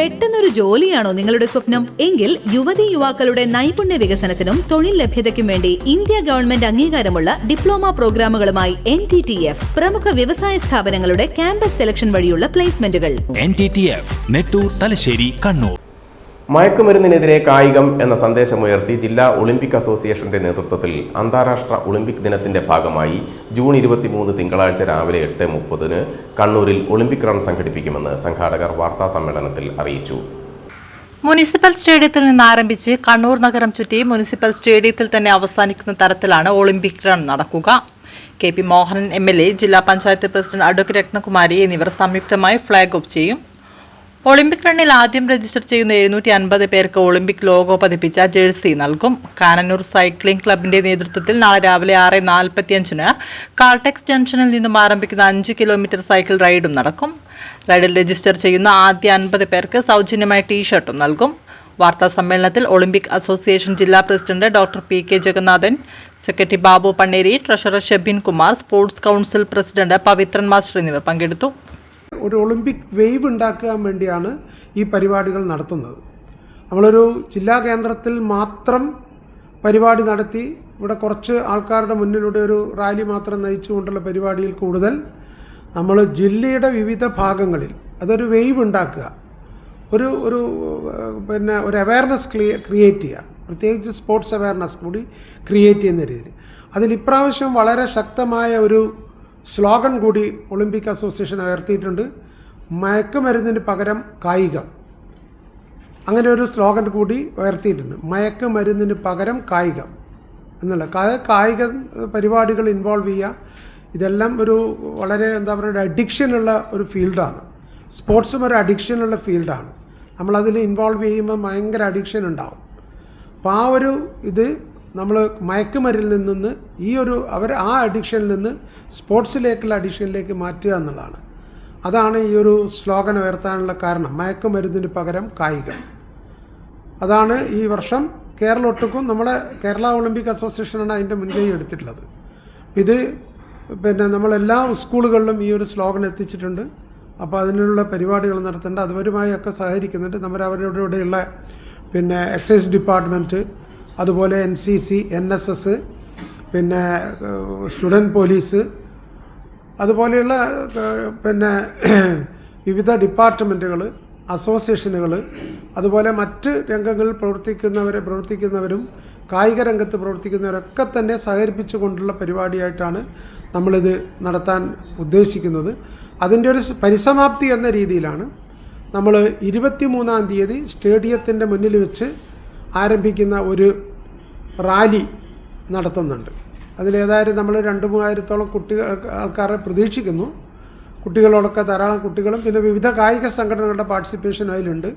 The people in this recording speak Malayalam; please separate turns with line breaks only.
പെട്ടെന്നൊരു ജോലിയാണോ നിങ്ങളുടെ സ്വപ്നം? എങ്കിൽ യുവതി യുവാക്കളുടെ നൈപുണ്യ വികസനത്തിനും തൊഴിൽ ലഭ്യതയ്ക്കും വേണ്ടി ഇന്ത്യ ഗവൺമെന്റ് അംഗീകാരമുള്ള ഡിപ്ലോമ പ്രോഗ്രാമുകളുമായി എൻ ടി ടി എഫ് പ്രമുഖ വ്യവസായ സ്ഥാപനങ്ങളുടെ ക്യാമ്പസ് സെലക്ഷൻ വഴിയുള്ള പ്ലേസ്മെന്റുകൾ.
N T T F Nettur Thalassery Kannur.
മയക്കുമരുന്നിനെതിരെ കായികം എന്ന സന്ദേശമുയർത്തി ജില്ലാ ഒളിമ്പിക് അസോസിയേഷന്റെ നേതൃത്വത്തിൽ അന്താരാഷ്ട്ര ഒളിമ്പിക് ദിനത്തിന്റെ ഭാഗമായി ജൂൺ ഇരുപത്തിമൂന്ന് തിങ്കളാഴ്ച രാവിലെ എട്ട് മുപ്പതിന് കണ്ണൂരിൽ ഒളിമ്പിക് റൺ സംഘടിപ്പിക്കുമെന്ന് സംഘാടകർ വാർത്താ സമ്മേളനത്തിൽ അറിയിച്ചു.
മുനിസിപ്പൽ സ്റ്റേഡിയത്തിൽ നിന്ന് ആരംഭിച്ച് കണ്ണൂർ നഗരം ചുറ്റി മുനിസിപ്പൽ സ്റ്റേഡിയത്തിൽ തന്നെ അവസാനിക്കുന്ന തരത്തിലാണ് ഒളിമ്പിക് റൺ നടക്കുക. K P Mohanan M L A ജില്ലാ പഞ്ചായത്ത് പ്രസിഡന്റ് അഡ്വക്കേറ്റ് രത്നകുമാരി എന്നിവർ സംയുക്തമായി ഫ്ളാഗ് ഓഫ് ചെയ്യും. ഒളിമ്പിക് റണ്ണിൽ ആദ്യം രജിസ്റ്റർ ചെയ്യുന്ന എഴുന്നൂറ്റി അൻപത് പേർക്ക് ഒളിമ്പിക് ലോഗോ പതിപ്പിച്ച ജേഴ്സി നൽകും. കാനന്നൂർ സൈക്ലിംഗ് ക്ലബിന്റെ നേതൃത്വത്തിൽ നാളെ രാവിലെ ആറ് നാൽപ്പത്തിയഞ്ചിന് കാർടെക്സ് ജംഗ്ഷനിൽ നിന്നും ആരംഭിക്കുന്ന അഞ്ച് കിലോമീറ്റർ സൈക്കിൾ റൈഡും നടക്കും. റൈഡിൽ രജിസ്റ്റർ ചെയ്യുന്ന ആദ്യ അൻപത് പേർക്ക് സൗജന്യമായ ടീഷർട്ടും നൽകും. വാർത്താ സമ്മേളനത്തിൽ ഒളിമ്പിക് അസോസിയേഷൻ ജില്ലാ president doctor P K Jagannathan secretary Babu Panneri treasurer Shebin Kumar sports council president Pavithran master എന്നിവർ പങ്കെടുത്തു.
ഒരു ഒളിമ്പിക് വേവ് ഉണ്ടാക്കാൻ വേണ്ടിയാണ് ഈ പരിപാടികൾ നടത്തുന്നത്. നമ്മളൊരു ജില്ലാ കേന്ദ്രത്തിൽ മാത്രം പരിപാടി നടത്തി ഇവിടെ കുറച്ച് ആൾക്കാരുടെ മുന്നിലൂടെ ഒരു റാലി മാത്രം നയിച്ചുകൊണ്ടുള്ള പരിപാടിയിൽ കൂടുതൽ നമ്മൾ ജില്ലയുടെ വിവിധ ഭാഗങ്ങളിൽ അതൊരു വേവ് ഉണ്ടാക്കുക. ഒരു ഒരു പിന്നെ ഒരു അവയർനെസ് ക്രിയേറ്റ് ചെയ്യുക. പ്രത്യേകിച്ച് സ്പോർട്സ് അവയർനെസ് കൂടി ക്രിയേറ്റ് ചെയ്യുന്ന രീതിയിൽ. അതിൽ ഇപ്രാവശ്യം വളരെ ശക്തമായ ഒരു സ്ലോഗൻ കൂടി ഒളിമ്പിക് അസോസിയേഷൻ ഉയർത്തിയിട്ടുണ്ട് മയക്കുമരുന്നിന് പകരം കായികം. അങ്ങനെ ഒരു സ്ലോഗൻ കൂടി ഉയർത്തിയിട്ടുണ്ട്. മയക്കുമരുന്നിന് പകരം കായികം എന്നുള്ള. കായിക പരിപാടികൾ ഇൻവോൾവ് ചെയ്യുക. ഇതെല്ലാം ഒരു വളരെ എന്താ പറയുക അഡിക്ഷനുള്ള ഒരു ഫീൽഡാണ് സ്പോർട്സും ഒരു അഡിക്ഷനുള്ള ഫീൽഡാണ് നമ്മളതിൽ ഇൻവോൾവ് ചെയ്യുമ്പോൾ ഭയങ്കര അഡിക്ഷൻ ഉണ്ടാവും. അപ്പോൾ ആ ഒരു ഇത് നമ്മൾ മയക്കുമരിൽ നിന്ന് ഈ ഒരു അവർ ആ അഡിക്ഷനിൽ നിന്ന് സ്പോർട്സിലേക്കുള്ള അഡിക്ഷനിലേക്ക് മാറ്റുക എന്നുള്ളതാണ്. അതാണ് ഈ ഒരു സ്ലോഗൻ ഉയർത്താനുള്ള കാരണം. മയക്കുമരുന്നിന് പകരം കായികം. അതാണ് ഈ വർഷം കേരള ഒട്ടുക്കും നമ്മുടെ കേരള ഒളിമ്പിക് അസോസിയേഷനാണ് അതിന്റെ മുൻകൈ എടുത്തിട്ടുള്ളത്. ഇത് പിന്നെ നമ്മളെല്ലാ സ്കൂളുകളിലും ഈ ഒരു സ്ലോഗൻ എത്തിച്ചിട്ടുണ്ട്. അപ്പോൾ അതിനുള്ള പരിപാടികൾ നടത്തേണ്ട അതുവരുമായി ഒക്കെ സഹകരിക്കുന്നുണ്ട്. നമ്മൾ അവരുടെ ഇവിടെയുള്ള പിന്നെ എക്സൈസ് ഡിപ്പാർട്ട്മെന്റ് അതുപോലെ N C C N S S പിന്നെ സ്റ്റുഡന്റ് പോലീസ് അതുപോലെയുള്ള പിന്നെ വിവിധ ഡിപ്പാർട്ട്മെന്റുകൾ അസോസിയേഷനുകൾ അതുപോലെ മറ്റ് രംഗങ്ങളിൽ പ്രവർത്തിക്കുന്നവരെ പ്രവർത്തിക്കുന്നവരും കായിക രംഗത്ത് പ്രവർത്തിക്കുന്നവരൊക്കെ തന്നെ സഹകരിപ്പിച്ചു കൊണ്ടുള്ള പരിപാടിയായിട്ടാണ് നമ്മളിത് നടത്താൻ ഉദ്ദേശിക്കുന്നത്. അതിന്റെ ഒരു പരിസമാപ്തി എന്ന രീതിയിലാണ് നമ്മൾ ഇരുപത്തി മൂന്നാം തീയതി സ്റ്റേഡിയത്തിന്റെ മുന്നിൽ വെച്ച് ആരംഭിക്കുന്ന ഒരു റാലി നടത്തുന്നുണ്ട്. അതിലേതായാലും നമ്മൾ രണ്ട് മൂവായിരത്തോളം കുട്ടികൾ ആൾക്കാരെ പ്രതീക്ഷിക്കുന്നു. കുട്ടികളോടൊക്കെ ധാരാളം കുട്ടികളും പിന്നെ വിവിധ കായിക സംഘടനകളുടെ പാർട്ടിസിപ്പേഷൻ അതിലുണ്ട്.